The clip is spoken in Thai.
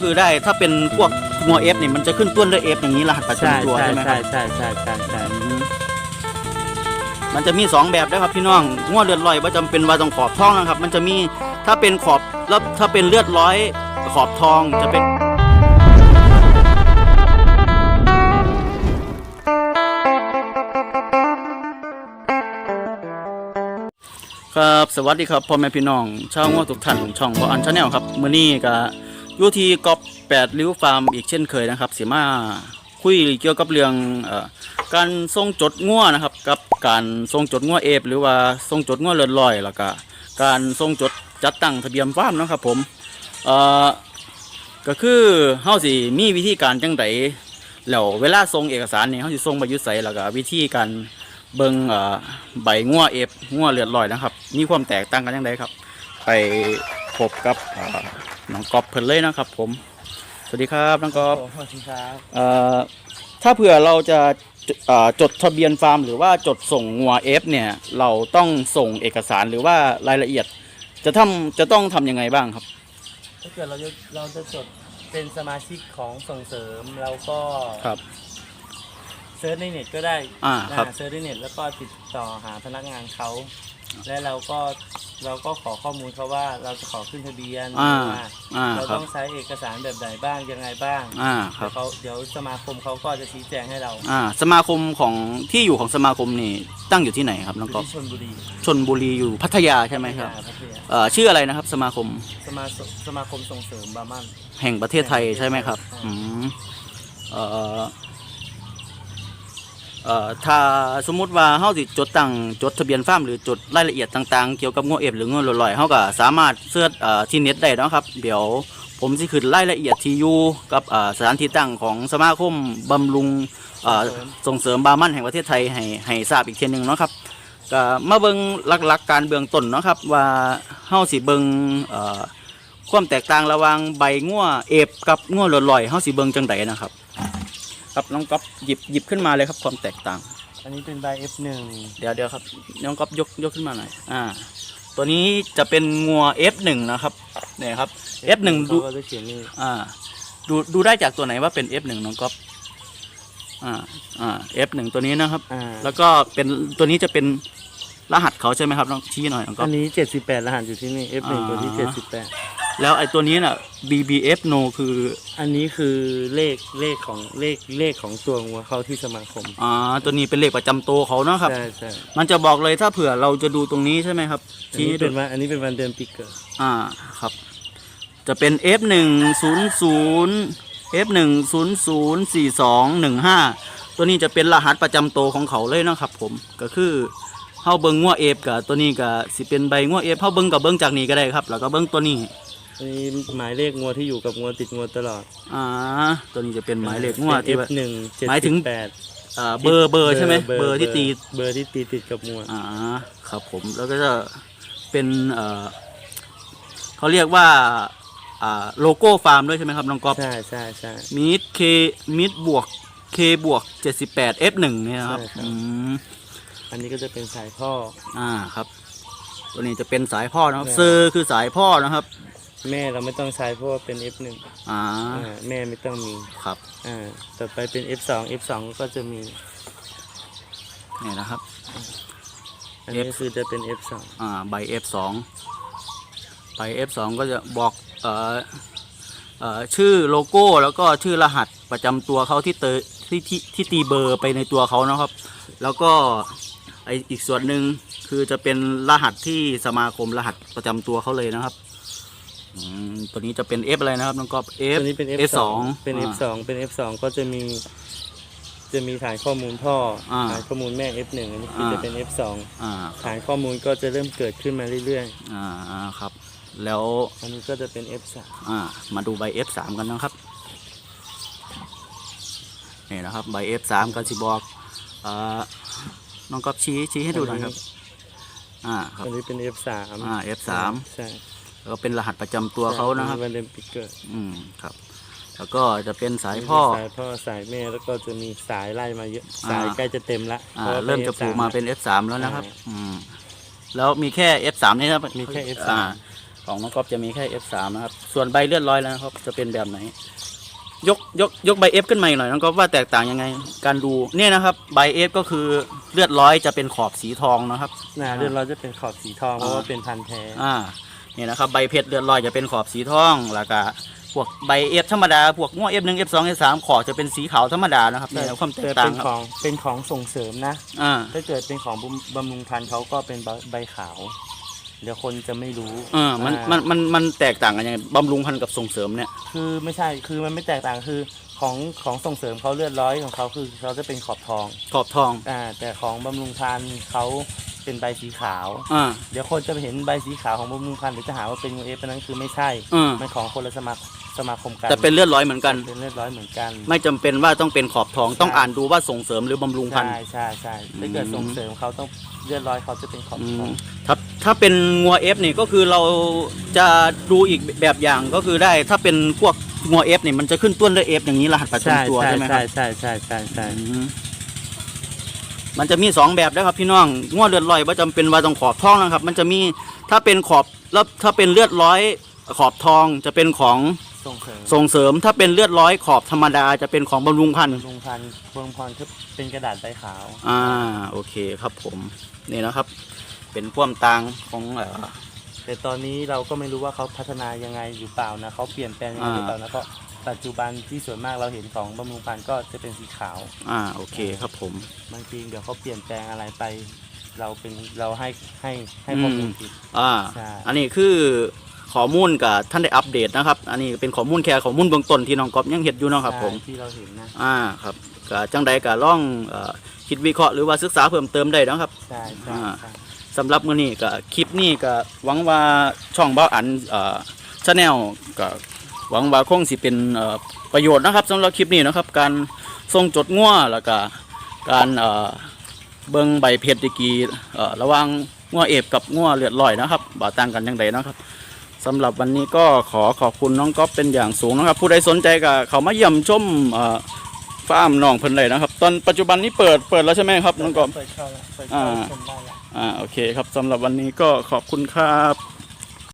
คือได้ถ้าเป็นพวกงัวเอฟเนี่ยมันจะขึ้นต้นด้วยเอฟอย่างนี้รหัสประใช่จำตัวใช่ใช่ไหมคใช่รับใช่ใช่ใช่ใช่อืมมันจะมีสองแบบนะครับพี่น้องงัวเลือดลอยว่าจำเป็นว่าต้องขอบท้องนะครับ มันจะมีถ้าเป็นขอบแล้วถ้าเป็นเลือดร้อยขอบทองจะเป็น ครับสวัสดีครับพ่อแม่พี่น้องชาวงัวทุกท่านช่องพ่ออันชาแนลครับมื้อนี้ก็อ ยูทีกอบแปดริ้วฟาร์มอีกเช่นเคยนะครับสิมาคุยเกี่ยวกับเรื่องอการส่งจดงัวนะครับ กับการส่งจดงัวเอฟหรือว่าส่งจดงัวเลื่อนลอยแล้วก็การส่งจดจัดตั้งทะเบียนฟาร์มนะครับผมก็คือเฮาสิมีวิธีการจังไดแล้วเวลาส่งเอกสารนี่เฮาสิส่งไปยุไสแล้วก็วิธีการเบิงเอ่อใบงัวเอฟงัวเลือดลอยนะครับ มีความแตกต่างกันยังไงครับ ไปพบกับ น้องกอบเพิ่นเลยนะครับ ผม สวัสดีครับน้องกอบสวัสดีครับเอ่อถ้าเผื่อเราจะจเอ่อจดทะเบียนฟาร์ม หรือว่าจดส่งงัวเอฟเนี่ย เราต้องส่งเอกสารหรือว่ารายละเอียด จะทำจะต้องทำยังไงบ้างครับ ถ้าเกิดเราจะเราจะจดเป็นสมาชิกของส่งเสริมเราก็ครับเซิร์ชในเน็ตก็ได้อ่าครับเซิร์ชในเน็ตแล้วก็ติดต่อหาพนักงานเขา และเราก็เราก็ขอข้อมูลเขาว่าเราจะขอขึ้นทะเบียนอ่าว่าอ่าเราครัต้บองใช้เอกสารแบบไหนบ้างยังไงบ้างอ่าครับเดี๋ยวเขาเดี๋ยวสมาคมเขาก็จะชี้แจงให้เราอ่า สมาคมของที่อยู่ของสมาคมนี่ตั้งอยู่ที่ไหนครับน้องอกอบยู่ที่ชลบุรีชนบุรีอยู่พัทยาใช่ไหมครับพัทยาเอ่อชื่ออะไรนะครับ สมาคมสมาสมาคมส่งเสริมบาร์มัน แห่งประเทศไทยใช่ไหมครับใช่อืมเอ่อ เอ่อถ้าสมมุติว่าเฮาสิจดตั้งจดทะเบียนฟาร์มหรือจดรายละเอียดต่างๆ เกี่ยวกับงัวเอฟหรืองัวลอยๆเฮาก็สามารถเสิร์ชเอ่อที่เน็ตได้เนาะครับ เดี๋ยวผมสิขึ้นรายละเอียดที่อยู่กับเอ่อสถานที่ตั้งของสมาคมบำรุงเอ่อส่งเสริมบาร์มันแห่งประเทศไทยให้ให้ทราบอีกเทียหนึงเนาะครับก็มาเบิ่งหลักๆการเบื้องต้นเนาะครับว่าเฮาสิเบิ่งเอ่อความแตกต่างระหว่างใบงัวเอฟกับงัวลอยๆเฮาสิเบิ่งจังไดนะครับ ครับน้องก๊อฟหยิบหยิบขึ้นมาเลยครับความแตกต่าง อันนี้เป็นใบ F1 เดี๋ยวเดี๋ยวครับน้องก๊อฟยกยกขึ้นมาหน่อยอ่า ตัวนี้จะเป็นงัว F1 นะครับเนี่ยครับ F1 ดูเขาก็จะเขียนนี่อ่า ดูดูได้จากตัวไหนว่าเป็น F1 น้องก๊อฟอ่าอ่า F1 ตัวนี้นะครับ อ่าแล้วก็เป็นตัวนี้จะเป็นรหัสเขาใช่ไหมครับน้องชี้หน่อยน้องก๊ออัฟ นนี้ 78รหัสอยู่ที่นี่ F1 อ่าตัวที่ แล้วไอ้ตัวนี้น่ะ BBF no คือ78อันนี้คือเลขเลขของเลขเลขของตัวงัวเข้าที่สมาคมอ่าตัวนี้เป็นเลขประจำตัวเขาเนาะครับ ใช่ใช่มันจะบอกเลยถ้าเผื่อเราจะดูตรงนี้ใช่ไหมครับอันชี้นี้ดู เป็นวันอันนี้เป็นวันเดือนปีเกิดอ่าครับ จะเป็น F หนึ่งศูนย์ศูนย์ F หนึ่งศูนย์ศูนย์สี่สองหนึ่งห้าตัวนี้จะเป็นรหัสประจำตัวของเขาเลยเนาะครับ ผมก็คือเฮาเบิ้งงัวเอฟกับตัวนี้ก็สิเป็นใบงัวเอฟเฮาเบิ้งกับเบิ้งจากนี้ก็ได้ครับ แล้วก็เบิ้งตัวนี้ อันนี้หมายเลขงัวที่อยู่กับงัวติดงัวตลอดอ่าตัวนี้จะเป็นหมายเลขงัวที่ว่า F1 หมายถึง78อ่าเบอร์เบอร์ใช่ไหมเบอร์ที่ตี เบอร์ที่ตีติดกับงัวอ่าครับผมแล้วก็จะเป็นเอ่อเขาเรียกว่าอ่าโลโก้ฟาร์มด้วยใช่ไหมครับน้องก๊อฟใช่ใช่ใช่ มิดเคมิดบวกเคบวกเจ็ดสิบแปดเอฟหนึ่งเนี่ยครับใช่ครับ อืมอันนี้ก็จะเป็นสายพ่อ อ่าครับ ตัวนี้จะเป็นสายพ่อนะครับใช่ เซอร์คือสายพ่อนะครับ แม่เราไม่ต้องใช้เพราะว่าเป็น F1 อ่าอ่าแม่ไม่ต้องมีครับอ่าต่อไปเป็น F2 F2 ก็จะมี นี่นะครับ อันนี้ F คือจะเป็น F2 อ่าใบ F2 ใบ F2 ก็จะบอกเอ่อเอ่อชื่อโลโก้แล้วก็ชื่อรหัสประจำตัวเขาที่เตยที่ที่ที่ตีเบอร์ไปในตัวเขานะครับ แล้วก็ไออีกส่วนหนึ่งคือจะเป็นรหัสที่สมาคมรหัสประจำตัวเขาเลยนะครับ อืมตัวนี้จะเป็น F อะไรนะครับน้องกอบ F ตัวนี้เป็น F2 F2 เป็นอ่า F2 เป็น F2 ก็จะมี จะมีฐานข้อมูลพ่ออา ฐานข้อมูลแม่ F1 อันนี้คืออาจะเป็น F2 อ่าฐานข้อมูลก็จะเริ่มเกิดขึ้นมาเรื่อยอ่าอ่าครับ แล้วๆอันนี้ก็จะเป็น F3 อ่ามาดูใบ F3 กันนะครับนี่นะครับใบ F3 ก็สิบอกอ่าน้องกอบชี้ชี้ให้ดูหน่อยครับ อ่าครับ อันนี้เป็น F3 อ่า F3 ใช่ แล้วก็เป็นรหัสประจำตัวเขานะครับวันเดือนปีเกิดอืมครับ แล้วก็จะเป็นสายพ่อ สายพ่อสายแม่แล้วก็จะมีสายไล่มาเยอะอ่าสายใกล้จะเต็มละอ่าพาว่า เริ่มจะป็นผูก F3 มาเป็น F3 แล้วนะครับใช่อืมแล้วมีแค่ F3 นี่ครับมีแค่ F3 อ่าของน้องก๊อฟจะมีแค่ F3 นะครับ ส่วนใบเลือดร้อยแล้วนะครับ จะเป็นแบบไหน ยกยกยกใบ F ขึ้นมาอีกหน่อยน้องก๊อฟว่าแตกต่างยังไง การดูเนี่ยนะครับ ใบ F ก็คือเลือดร้อยจะเป็นขอบสีทองนะครับ นะเลือดร้อยจะเป็นขอบสีทองเพราะว่าเป็นพันธุ์แท้ อ่า นี่นะครับใบเพชรเลือดลอยจะเป็นขอบสีทองแล้วก็พวกใบเอฟธรรมดาพวกง้อเอฟหนึ่งเอฟสองเอฟสามขอบจะเป็นสีขาวธรรมดานะครับนี่แหละความแตกแต่ต่าเป็งนคขรับองเป็นของส่งเสริมนะอ่าถ้าเกิดเป็นของบำบำรุงพันธุ์เขาก็เป็นใบใบขาว เดี๋ยวคนจะไม่รู้เออมันมันมันมันแตกต่างกันยังไงบำรุงพันธุ์กับส่งเสริมเนี่ย คือไม่ใช่ คือมันไม่แตกต่าง คือของของส่งเสริมเขาเลือดร้อยของเขาคือเขาจะเป็นขอบทอง ขอบทอง อ่าแต่ของบำรุงพันธุ์เขา เป็นใบสีขาว อ่า เดี๋ยวคนจะไปเห็นใบสีขาวของบำรุงพันธุ์หรือจะหาว่าเป็นงูเอฟอันนั้นคือไม่ใช่ อืม มันของคนละสมาสมาคมกันแต่เป็นเลือดร้อยเหมือนกัน เป็นเลือดร้อยเหมือนกัน ไม่จำเป็นว่าต้องเป็นขอบทองต้องอ่านดูว่าส่งเสริมหรือบำรุงพันธุ์ ใช่ใช่ใช่ถ้าเกิดอืม ส่งเสริมเขาต้องเลือดร้อยเขาจะเป็นขอบอืทอมงถ้าถ้าเป็นงัวเอฟนี่ก็คือเราจะดูอีกแบบอย่างก็คือได้ถ้าเป็นพวกงัวเอฟนี่มันจะขึ้นต้นด้วยเอฟอย่างนี้รหัสประใช่จำตัวใช่ใช่ไหมครัใช่บใช่ใช่ใช่ใช่อืม มันจะมีสองแบบนะครับพี่น้องง้อเลือดลอยว่าจำเป็นว่าต้องขอบทองนะครับ มันจะมีถ้าเป็นขอบแล้วถ้าเป็นเลือดร้อยขอบทองจะเป็นของส่งเสริมส่งเสริมถ้าเป็นเลือดร้อยขอบธรรมดาจะเป็นของบำรุงพันธุ์บำรุงพันธุ์บำรุงพันธุ์คือเป็นกระดาษใบขาว อ่าโอเคครับผมนี่นะครับ เป็นความต่างของเอ่อแต่ตอนนี้เราก็ไม่รู้ว่าเขาพัฒนายังไงอยู่เปล่านะเขาเปลี่ยนแปลงยังไงอ่าหรือเปล่านะเพราะ ปัจจุบันที่ส่วนมากเราเห็นของบำรุงพันธุ์ก็จะเป็นสีขาว อ่าโอเคครับผม บางทีเดี๋ยวเขาเปลี่ยนแปลงอะไรไป เราเป็นเราให้ให้ให้ข้อมูลผิด อ่า ใช่ อันนี้คือข้อมูลกับท่านได้อัปเดตนะครับ อันนี้เป็นข้อมูลแค่ข้อมูลเบื้องต้นที่น้องก๊อฟยังเห็นอยู่เนาะครับผม ใช่ที่เราเห็นนะอ่าครับก็จังใดก็ล่องเอ่อคิดวิเคราะห์หรือว่าศึกษาเพิ่มเติมได้นะครับ ใช่ใช่อ่าใช่ สำหรับมื้อนี้ก็คลิปนี้ก็หวังว่าช่องเบ้าอันเอ่อชาแนลก็ หวังว่าคงสิเป็นเอ่อประโยชน์นะครับสำหรับคลิปนี้นะครับ การส่งจดงัวแล้วก็การเอ่อเบิ่งใบเพชรดีกรีเอ่อระหว่างงัวเอฟกับงัวเลือดลอยนะครับบ่ต่างกันจังใดนะครับสำหรับวันนี้ก็ขอขอบคุณน้องก๊อฟเป็นอย่างสูงนะครับ ผู้ใดสนใจก็เขามาเยี่ยมชมเอ่อฟาร์มน้องเพิ่นเลยนะครับ ตอนปัจจุบันนี้เปิดเปิดแล้วใช่ไหมครับน้องก๊อฟเปิดเข้าแล้วเปิดอ่าเข้าชมได้แล้วอ่าโอเคครับสำหรับวันนี้ก็ขอบคุณครับ